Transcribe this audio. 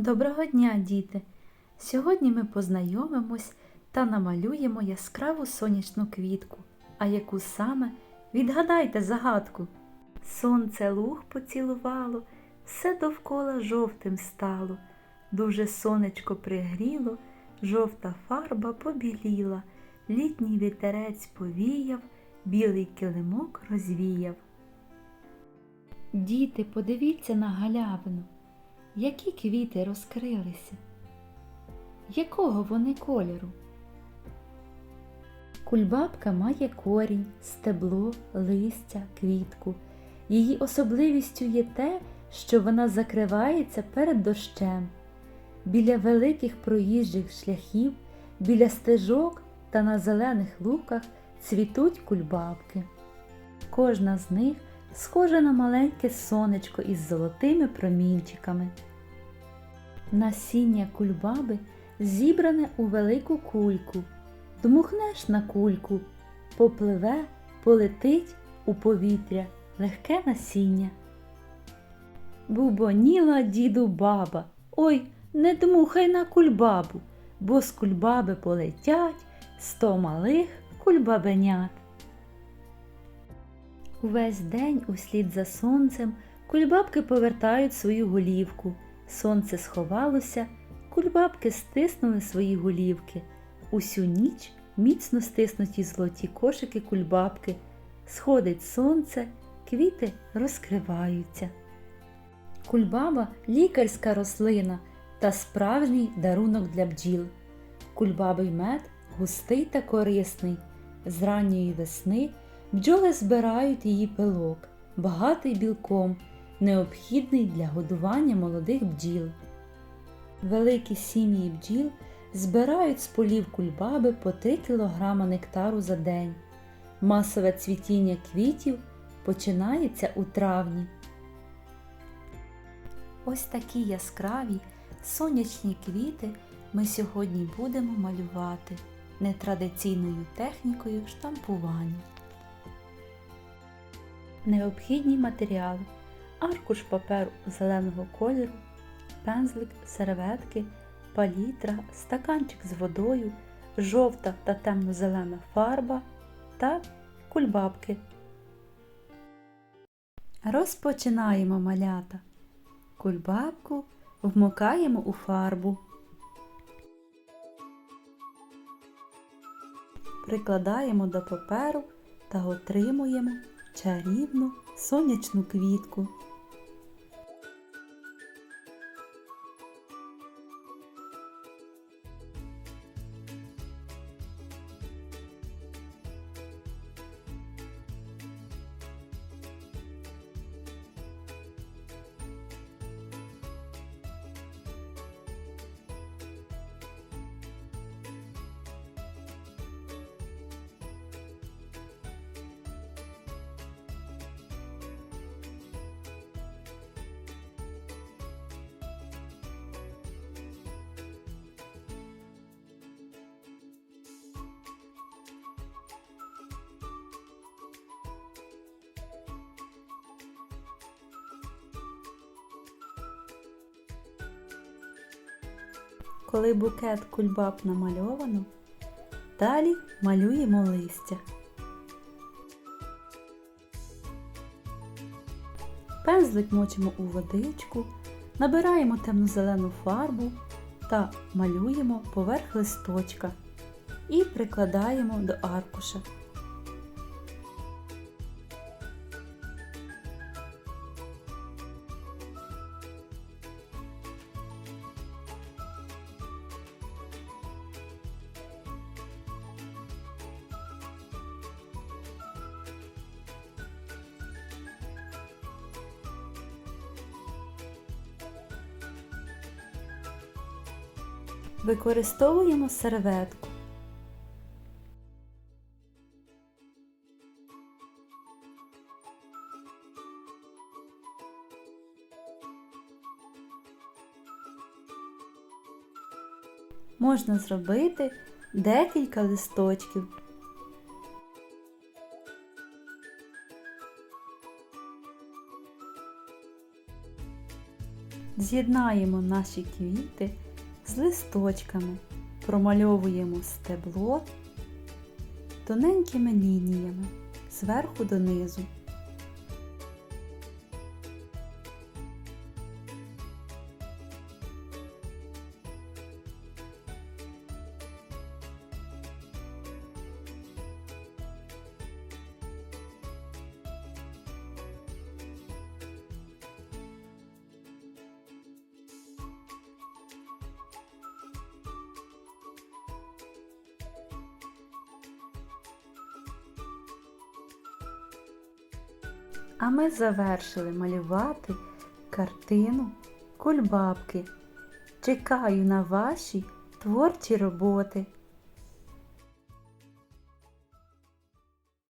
Доброго дня, діти! Сьогодні ми познайомимось та намалюємо яскраву сонячну квітку. А яку саме? Відгадайте загадку. Сонце луг поцілувало, все довкола жовтим стало. Дуже сонечко пригріло, жовта фарба побіліла, літній вітерець повіяв, білий килимок розвіяв. Діти, подивіться на галявину. Які квіти розкрилися? Якого вони кольору? Кульбабка має корінь, стебло, листя, квітку. Її особливістю є те, що вона закривається перед дощем. Біля великих проїжджих шляхів, біля стежок та на зелених луках цвітуть кульбабки. Кожна з них схожа на маленьке сонечко із золотими промінчиками. Насіння кульбаби зібране у велику кульку. Дмухнеш на кульку, попливе, полетить у повітря легке насіння. Бубоніла діду баба, ой, не дмухай на кульбабу, бо з кульбаби полетять сто малих кульбабенят. Увесь день услід за сонцем кульбабки повертають свою голівку. Сонце сховалося, кульбабки стиснули свої голівки. Усю ніч міцно стиснуті золоті кошики кульбабки. Сходить сонце, квіти розкриваються. Кульбаба лікарська рослина та справжній дарунок для бджіл. Кульбабий мед густий та корисний. З ранньої весни бджоли збирають її пилок, багатий білком, необхідний для годування молодих бджіл. Великі сім'ї бджіл збирають з полів кульбаби по 3 кг нектару за день. Масове цвітіння квітів починається у травні. Ось такі яскраві сонячні квіти ми сьогодні будемо малювати нетрадиційною технікою штампування. Необхідні матеріали аркуш паперу зеленого кольору, пензлик, серветки, палітра, стаканчик з водою, жовта та темно-зелена фарба та кульбабки. Розпочинаємо малята. Кульбабку вмокаємо у фарбу. Прикладаємо до паперу та отримуємо чарівну сонячну квітку. Коли букет кульбаб намальовано, далі малюємо листя. Пензлик мочимо у водичку, набираємо темно-зелену фарбу та малюємо поверх листочка і прикладаємо до аркуша. Використовуємо серветку. Можна зробити декілька листочків. З'єднаємо наші квіти з листочками, промальовуємо стебло тоненькими лініями зверху донизу. А ми завершили малювати картину кульбабки. Чекаю на ваші творчі роботи.